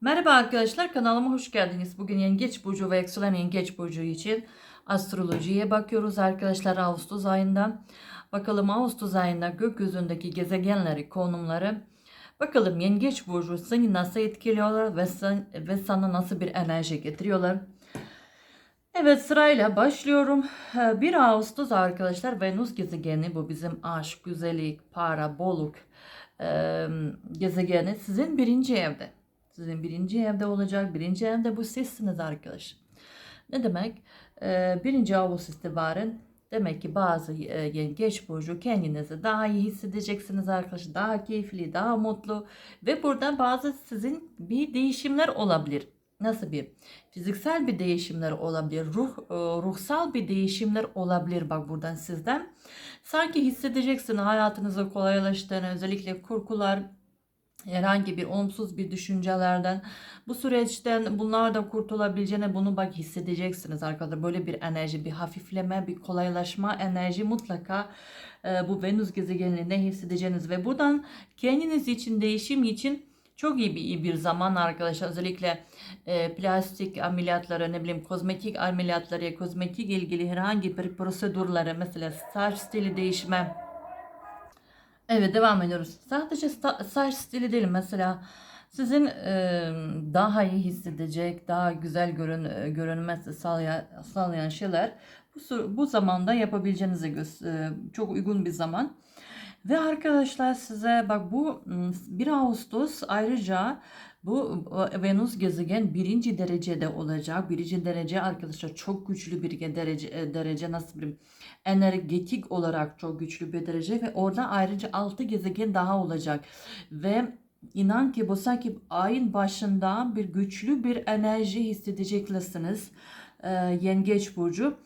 Merhaba arkadaşlar kanalıma hoş geldiniz. Bugün Yengeç Burcu ve Yükselen Yengeç Burcu için astrolojiye bakıyoruz arkadaşlar Ağustos ayında. Bakalım Ağustos ayında gökyüzündeki gezegenleri, konumları. Bakalım Yengeç Burcu seni nasıl etkiliyorlar ve, sen, ve sana nasıl bir enerji getiriyorlar. Evet sırayla başlıyorum. Ee, 1 Ağustos arkadaşlar Venüs gezegeni bu bizim aşk, güzellik, para, bolluk e, gezegeni sizin birinci evde. Sizin birinci evde olacak. Birinci evde bu sizsiniz arkadaş. Ne demek? Ee, birinci Ağustos itibaren demek ki bazı e, yengeç burcu kendinizi daha iyi hissedeceksiniz arkadaşlar. Daha keyifli, daha mutlu ve burada bazı sizin bir değişimler olabilir. Nasıl bir? Fiziksel bir değişimler olabilir. Ruh, e, ruhsal bir değişimler olabilir bak buradan sizden. Sanki hissedeceksin hayatınızı kolaylaştığını özellikle korkular, herhangi bir olumsuz bir düşüncelerden bu süreçten bunlardan kurtulabileceğine bunu bak hissedeceksiniz arkadaşlar. Böyle bir enerji, bir hafifleme, bir kolaylaşma enerji mutlaka e, bu Venüs gezegeninde hissedeceğiniz ve buradan kendiniz için değişim için çok iyi bir, iyi bir zaman arkadaşlar. Özellikle e, plastik ameliyatları, ne bileyim kozmetik ameliyatları, kozmetik ilgili herhangi bir prosedürleri mesela saç stili değişme, Evet devam ediyoruz. Sadece saç stili değil mesela sizin e, daha iyi hissedecek, daha güzel görün görünmesi sağlayan, sağlayan şeyler bu, bu zamanda yapabileceğinize e, çok uygun bir zaman. Ve arkadaşlar size bak bu m, 1 Ağustos ayrıca bu e, Venüs gezegen birinci derecede olacak. Birinci derece arkadaşlar çok güçlü bir derece, e, derece nasıl bileyim energetik olarak çok güçlü bir derece ve orada ayrıca 6 gezegen daha olacak. Ve inan ki bu sanki ayın başında bir güçlü bir enerji hissedeceksiniz. Ee, Yengeç Burcu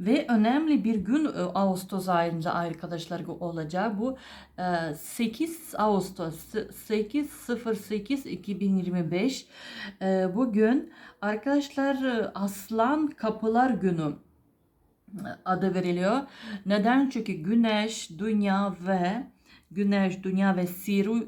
ve önemli bir gün e, Ağustos ayında arkadaşlar olacak bu e, 8 Ağustos 8.08.2025 e, bugün arkadaşlar e, Aslan Kapılar Günü adı veriliyor. Neden? Çünkü Güneş, Dünya ve Güneş, Dünya ve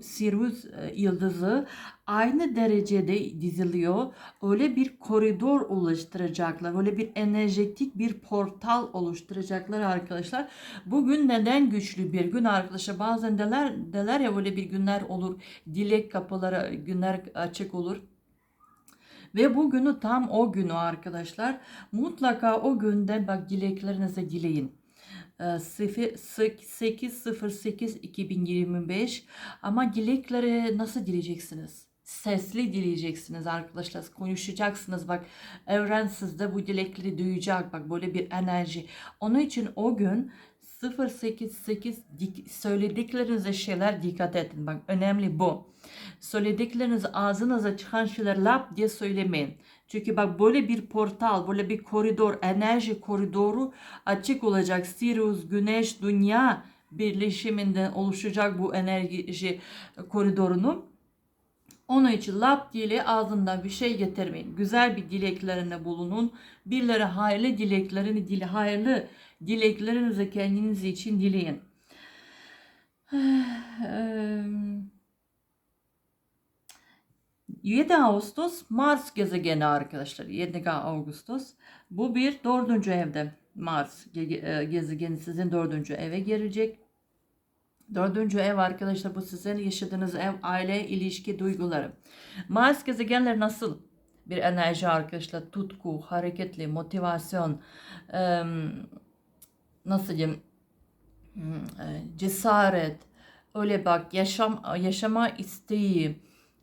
Sirius, e, yıldızı aynı derecede diziliyor. Öyle bir koridor oluşturacaklar. Öyle bir enerjetik bir portal oluşturacaklar arkadaşlar. Bugün neden güçlü bir gün arkadaşlar? Bazen deler, deler ya böyle bir günler olur. Dilek kapıları günler açık olur. Ve bu günü tam o günü arkadaşlar. Mutlaka o günde bak dileklerinizi dileyin. Ee, 8.08.2025 ama dilekleri nasıl dileyeceksiniz? Sesli dileyeceksiniz arkadaşlar. Konuşacaksınız bak evren sizde bu dilekleri duyacak bak böyle bir enerji. Onun için o gün 088 dik- söylediklerinize şeyler dikkat edin. Bak önemli bu. Söyledikleriniz ağzınıza çıkan şeyler lap diye söylemeyin. Çünkü bak böyle bir portal, böyle bir koridor, enerji koridoru açık olacak. Sirius, Güneş, Dünya birleşiminden oluşacak bu enerji koridorunu. Onun için lap diye ağzından bir şey getirmeyin. Güzel bir dileklerinde bulunun. Birileri hayırlı dileklerini dile, hayırlı dileklerinizi kendiniz için dileyin. Eee, 7 Ağustos Mars gezegeni arkadaşlar. 7 Ağustos. Bu bir dördüncü evde Mars e, gezegeni sizin dördüncü eve girecek. Dördüncü ev arkadaşlar bu sizin yaşadığınız ev, aile, ilişki, duyguları. Mars gezegenler nasıl bir enerji arkadaşlar? Tutku, hareketli, motivasyon, nasıl diyeyim, Hmm, e, cesaret, öyle bak yaşam yaşama isteği,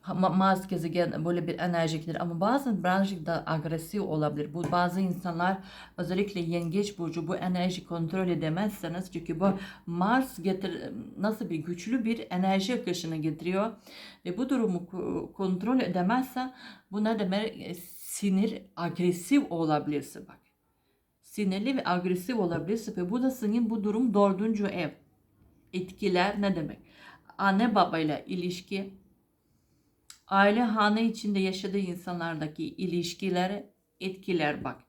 Ha- Ma- Mars gezegen böyle bir enerjiktir ama bazen birazcık da agresif olabilir. Bu bazı insanlar özellikle yengeç burcu bu enerji kontrol edemezseniz çünkü bu Mars getir nasıl bir güçlü bir enerji akışını getiriyor ve bu durumu ko- kontrol edemezse bu ne demek E, sinir agresif olabilirsin bak. Sinirli ve agresif olabilirsin ve bu da senin bu durum dördüncü ev. Etkiler ne demek? Anne babayla ilişki, aile hane içinde yaşadığı insanlardaki ilişkileri etkiler bak.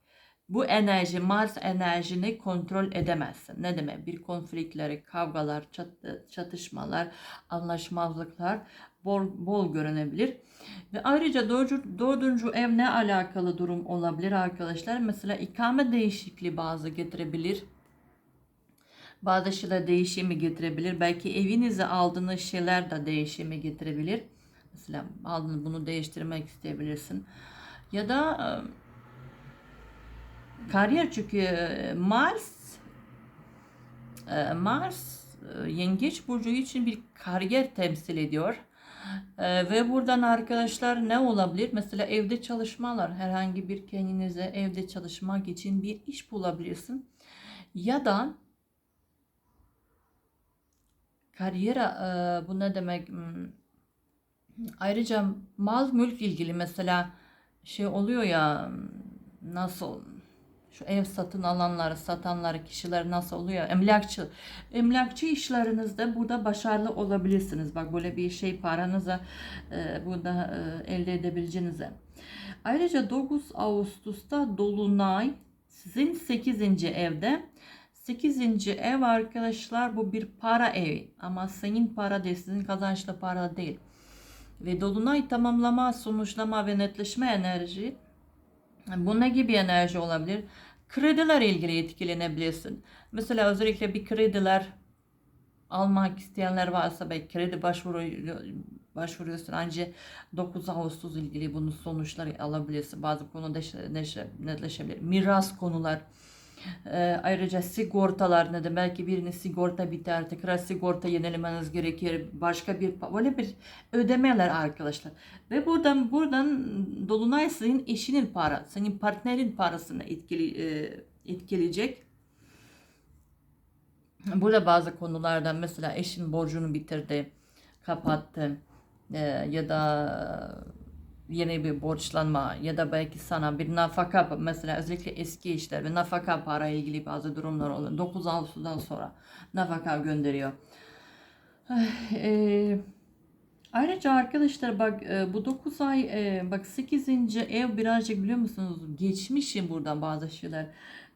Bu enerji, Mars enerjini kontrol edemezsin. Ne demek? Bir konfliktleri, kavgalar, çat- çatışmalar, anlaşmazlıklar bol, bol görünebilir. Ve ayrıca dördüncü, dördüncü ev ne alakalı durum olabilir arkadaşlar? Mesela ikame değişikliği bazı getirebilir. Bazı şeyler değişimi getirebilir. Belki evinize aldığınız şeyler de değişimi getirebilir. Mesela aldığını bunu değiştirmek isteyebilirsin. Ya da e, kariyer çünkü e, Mars e, Mars Yengeç burcu için bir kariyer temsil ediyor. Ve buradan arkadaşlar ne olabilir? Mesela evde çalışmalar, herhangi bir kendinize evde çalışmak için bir iş bulabilirsin. Ya da kariyer e, bu ne demek? Ayrıca mal mülk ilgili mesela şey oluyor ya nasıl şu ev satın alanları, satanları, kişiler nasıl oluyor? Emlakçı. Emlakçı işlerinizde burada başarılı olabilirsiniz. Bak böyle bir şey paranıza e, burada e, elde edebileceğinize. Ayrıca 9 Ağustos'ta Dolunay sizin 8. evde. 8. ev arkadaşlar bu bir para evi ama senin para değil, sizin kazançlı para değil. Ve dolunay tamamlama, sonuçlama ve netleşme enerji. Bu ne gibi enerji olabilir? Krediler ilgili etkilenebilirsin. Mesela özellikle bir krediler almak isteyenler varsa belki kredi başvuru başvuruyorsun ancak 9 Ağustos ilgili bunun sonuçları alabilirsin. Bazı konu netleşebilir. Miras konular. Ee, ayrıca sigortalar ne de belki birinin sigorta biter tekrar sigorta yenilemeniz gerekir başka bir böyle bir ödemeler arkadaşlar. Ve buradan buradan dolunay senin eşinin para senin partnerin parasını etkili e, etkileyecek. Burada bazı konulardan mesela eşin borcunu bitirdi kapattı e, ya da yeni bir borçlanma ya da belki sana bir nafaka mesela özellikle eski işler ve nafaka para ilgili bazı durumlar oluyor. 9 Ağustos'tan sonra nafaka gönderiyor. E, ayrıca arkadaşlar bak e, bu 9 ay e, bak 8. ev birazcık biliyor musunuz geçmişin buradan bazı şeyler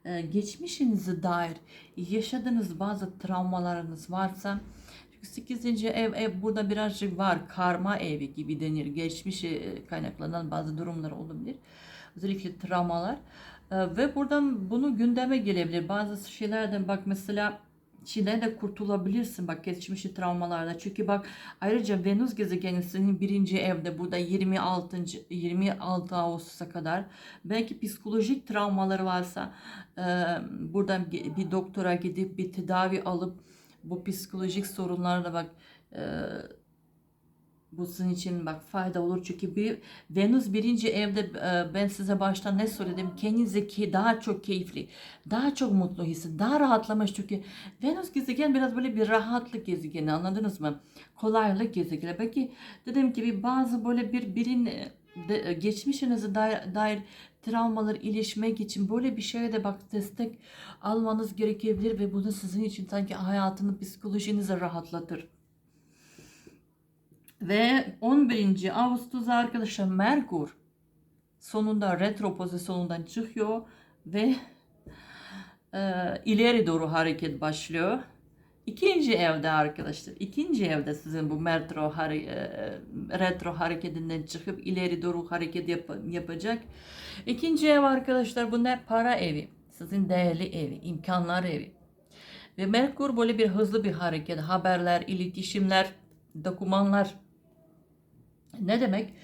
e, geçmişinize dair yaşadığınız bazı travmalarınız varsa 8. ev, ev burada birazcık var. Karma evi gibi denir. Geçmişe kaynaklanan bazı durumlar olabilir. Özellikle travmalar. Ee, ve buradan bunu gündeme gelebilir. Bazı şeylerden bak mesela Çin'den de kurtulabilirsin bak geçmişi travmalarda. Çünkü bak ayrıca Venüs gezegeni birinci evde burada 26. 26 Ağustos'a kadar belki psikolojik travmaları varsa e, buradan bir doktora gidip bir tedavi alıp bu psikolojik sorunlarla bak e, bu sizin için bak fayda olur. Çünkü bir Venüs birinci evde e, ben size baştan ne söyledim? Kendinizi ki daha çok keyifli daha çok mutlu hissi daha rahatlamış. Çünkü Venüs gezegen biraz böyle bir rahatlık gezegeni anladınız mı? Kolaylık gezegeni. Belki dediğim gibi bazı böyle bir birin de, geçmişinize dair, dair travmalar iyileşmek için böyle bir şeye de bak destek almanız gerekebilir ve bunu sizin için sanki hayatını psikolojinizi rahatlatır. Ve 11. Ağustos arkadaşlar Merkur sonunda retro pozisyonundan çıkıyor ve e, ileri doğru hareket başlıyor. İkinci evde arkadaşlar, ikinci evde sizin bu metro hare, e, retro hareketinden çıkıp ileri doğru hareket yap, yapacak. İkinci ev arkadaşlar bu ne? Para evi. Sizin değerli evi, imkanlar evi. Ve Merkur böyle bir hızlı bir hareket. Haberler, iletişimler, dokümanlar. Ne demek?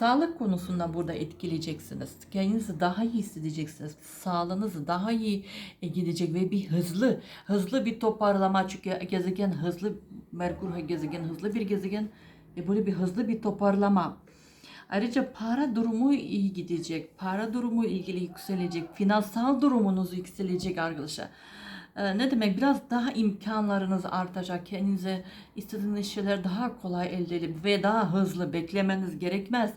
Sağlık konusunda burada etkileyeceksiniz. Kendinizi daha iyi hissedeceksiniz. Sağlığınız daha iyi e, gidecek ve bir hızlı, hızlı bir toparlama. Çünkü gezegen hızlı, Merkur gezegen hızlı bir gezegen. Ve böyle bir hızlı bir toparlama. Ayrıca para durumu iyi gidecek. Para durumu ilgili yükselecek. Finansal durumunuz yükselecek arkadaşlar. Ee, ne demek biraz daha imkanlarınız artacak. Kendinize istediğiniz şeyler daha kolay elde edip ve daha hızlı beklemeniz gerekmez.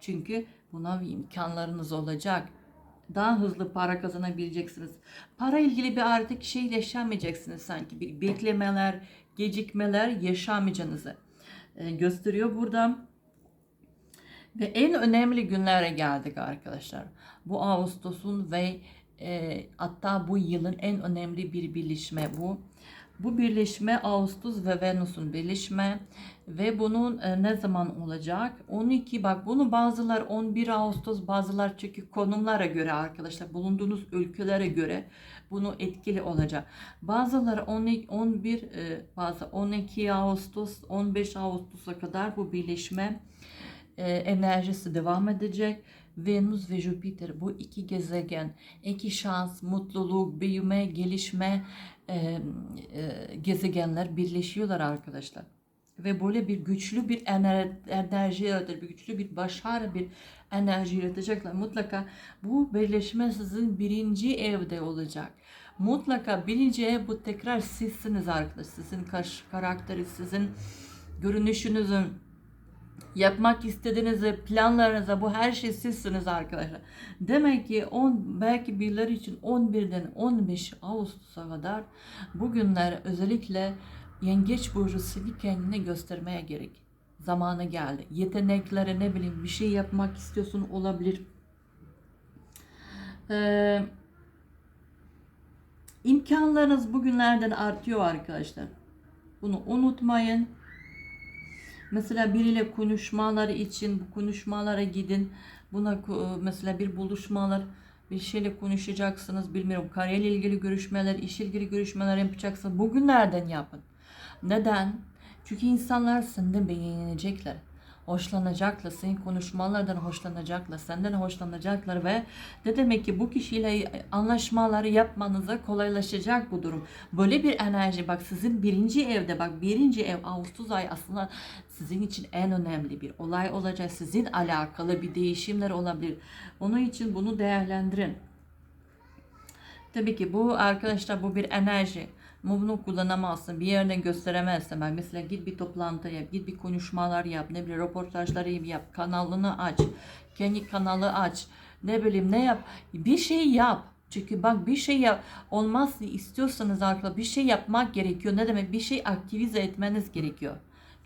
Çünkü buna imkanlarınız olacak. Daha hızlı para kazanabileceksiniz. Para ilgili bir artık şey yaşamayacaksınız sanki. Bir beklemeler, gecikmeler yaşamayacağınızı e, gösteriyor burada. Ve en önemli günlere geldik arkadaşlar. Bu Ağustos'un ve e, hatta bu yılın en önemli bir birleşme bu. Bu birleşme Ağustos ve Venüs'ün birleşme ve bunun e, ne zaman olacak? 12 bak bunu bazılar 11 Ağustos bazılar çünkü konumlara göre arkadaşlar bulunduğunuz ülkelere göre bunu etkili olacak. Bazıları 12, 11 e, bazı 12 Ağustos 15 Ağustos'a kadar bu birleşme e, enerjisi devam edecek. Venüs ve Jüpiter bu iki gezegen, iki şans, mutluluk, büyüme, gelişme e, e, gezegenler birleşiyorlar arkadaşlar. Ve böyle bir güçlü bir ener- enerji yaratır, bir güçlü bir başarı, bir enerji yaratacaklar. Mutlaka bu birleşme sizin birinci evde olacak. Mutlaka birinci ev bu tekrar sizsiniz arkadaşlar. Sizin kaş- karakteri, sizin görünüşünüzün, yapmak istediğinizi, planlarınıza bu her şey sizsiniz arkadaşlar. Demek ki 10 belki birileri için 11'den 15 Ağustos'a kadar bugünler özellikle Yengeç burcu sizi kendine göstermeye gerek. Zamanı geldi. Yetenekleri ne bileyim bir şey yapmak istiyorsun olabilir. Ee, imkanlarınız bugünlerden artıyor arkadaşlar. Bunu unutmayın. Mesela biriyle konuşmaları için bu konuşmalara gidin. Buna ko- mesela bir buluşmalar bir şeyle konuşacaksınız. Bilmiyorum kariyerle ilgili görüşmeler, iş ilgili görüşmeler yapacaksınız. Bugünlerden yapın. Neden? Çünkü insanlar senden beğenecekler. Hoşlanacaklar. Senin konuşmalardan hoşlanacaklar. Senden hoşlanacaklar ve ne demek ki bu kişiyle anlaşmaları yapmanıza kolaylaşacak bu durum. Böyle bir enerji bak sizin birinci evde bak birinci ev Ağustos ayı aslında sizin için en önemli bir olay olacak. Sizin alakalı bir değişimler olabilir. Onun için bunu değerlendirin. Tabii ki bu arkadaşlar bu bir enerji. Bunu kullanamazsın. Bir yerden gösteremezsin. Bak mesela git bir toplantı yap, git bir konuşmalar yap, ne bileyim röportajları yap, kanalını aç, kendi kanalı aç, ne bileyim ne yap, bir şey yap. Çünkü bak bir şey yap, olmaz istiyorsanız arkadaşlar bir şey yapmak gerekiyor. Ne demek? Bir şey aktivize etmeniz gerekiyor.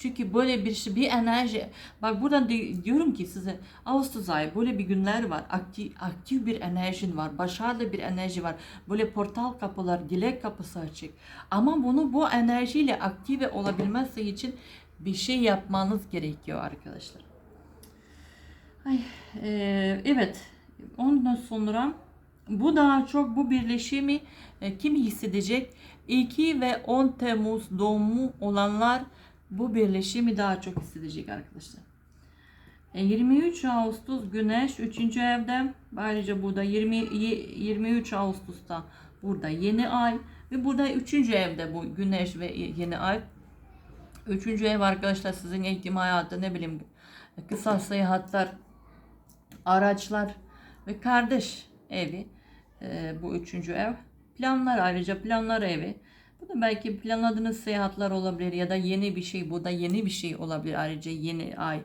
Çünkü böyle bir şey, bir enerji. Bak buradan di- diyorum ki size Ağustos ayı böyle bir günler var. Aktif, aktif bir enerjin var. Başarılı bir enerji var. Böyle portal kapılar, dilek kapısı açık. Ama bunu bu enerjiyle aktive olabilmesi için bir şey yapmanız gerekiyor arkadaşlar. Ay, e, evet. Ondan sonra bu daha çok bu birleşimi e, kim hissedecek? 2 ve 10 Temmuz doğumu olanlar bu birleşimi daha çok hissedecek arkadaşlar. E, 23 Ağustos Güneş 3. evde ayrıca burada 20 y- 23 Ağustos'ta burada yeni ay ve burada 3. evde bu Güneş ve yeni ay. 3. ev arkadaşlar sizin eğitim hayatı ne bileyim kısa seyahatler, araçlar ve kardeş evi e, bu üçüncü ev. Planlar ayrıca planlar evi. Bu da belki planladığınız seyahatler olabilir ya da yeni bir şey. Bu da yeni bir şey olabilir ayrıca yeni ay.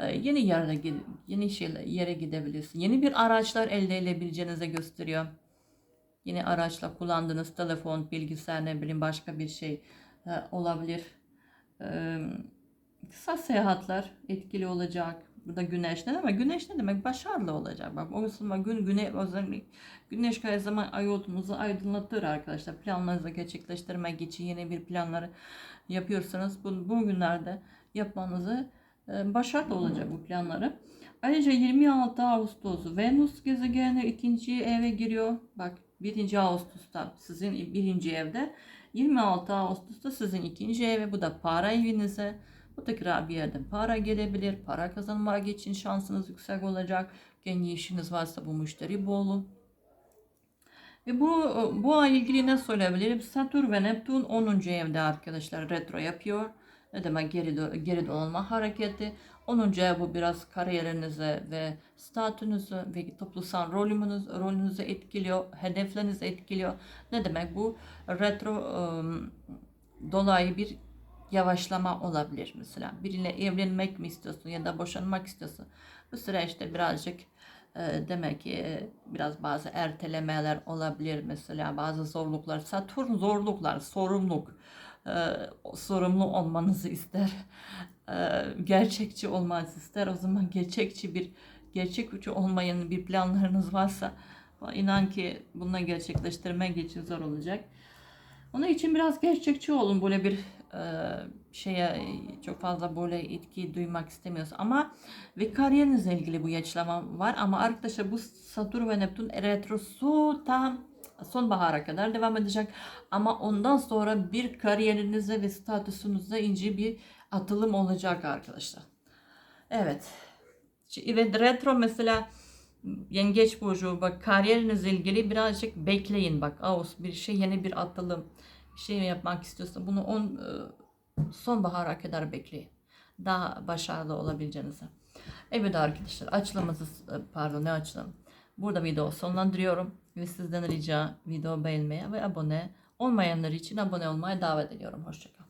e, Yeni yere, yeni şeyler, yere gidebilirsin. Yeni bir araçlar elde edebileceğinize gösteriyor. Yeni araçla kullandığınız telefon, bilgisayar ne bileyim başka bir şey e, olabilir. E, kısa seyahatler etkili olacak. Burada güneş ne demek? Güneş ne demek? Başarılı olacak. Bak o zaman gün güne özellikle güneş her zaman hayatımızı aydınlatır arkadaşlar. Planlarınızı gerçekleştirmek için yeni bir planları yapıyorsanız bu, bu günlerde yapmanızı e, başarılı olacak bu planları. Ayrıca 26 Ağustos Venüs gezegeni ikinci eve giriyor. Bak 1. Ağustos'ta sizin birinci evde. 26 Ağustos'ta sizin ikinci eve. Bu da para evinize. Tekrar bir yerden para gelebilir. Para kazanmak için şansınız yüksek olacak. Kendi işiniz varsa bu müşteri bolu. Ve bu bu ay ilgili ne söyleyebilirim? Satürn ve Neptün 10. evde arkadaşlar retro yapıyor. Ne demek geri, geri dolma hareketi. 10. ev bu biraz kariyerinize ve statünüzü ve toplumsal rolünüz, rolünüzü etkiliyor. Hedeflerinizi etkiliyor. Ne demek bu? Retro ım, dolayı bir yavaşlama olabilir mesela. Biriyle evlenmek mi istiyorsun ya da boşanmak istiyorsun. Bu süreçte birazcık e, demek ki e, biraz bazı ertelemeler olabilir mesela bazı zorluklar. Satürn zorluklar, sorumluluk. E, sorumlu olmanızı ister. E, gerçekçi olmanızı ister. O zaman gerçekçi bir gerçekçi olmayan bir planlarınız varsa inan ki bunu gerçekleştirmek için zor olacak. Onun için biraz gerçekçi olun böyle bir şeye çok fazla böyle etki duymak istemiyorsun ama ve kariyerinizle ilgili bu yaşlama var ama arkadaşlar bu Satürn ve Neptün retrosu tam sonbahara kadar devam edecek ama ondan sonra bir kariyerinize ve statüsünüzde ince bir atılım olacak arkadaşlar. Evet. Ve retro mesela yengeç burcu bak kariyerinizle ilgili birazcık bekleyin bak. Ağustos bir şey yeni bir atılım şey yapmak istiyorsa bunu on e, sonbahara kadar bekleyin. Daha başarılı olabileceğinize. Evet arkadaşlar açılımımızı e, pardon ne açılım. Burada video sonlandırıyorum ve sizden rica video beğenmeye ve abone olmayanlar için abone olmaya davet ediyorum. Hoşçakalın.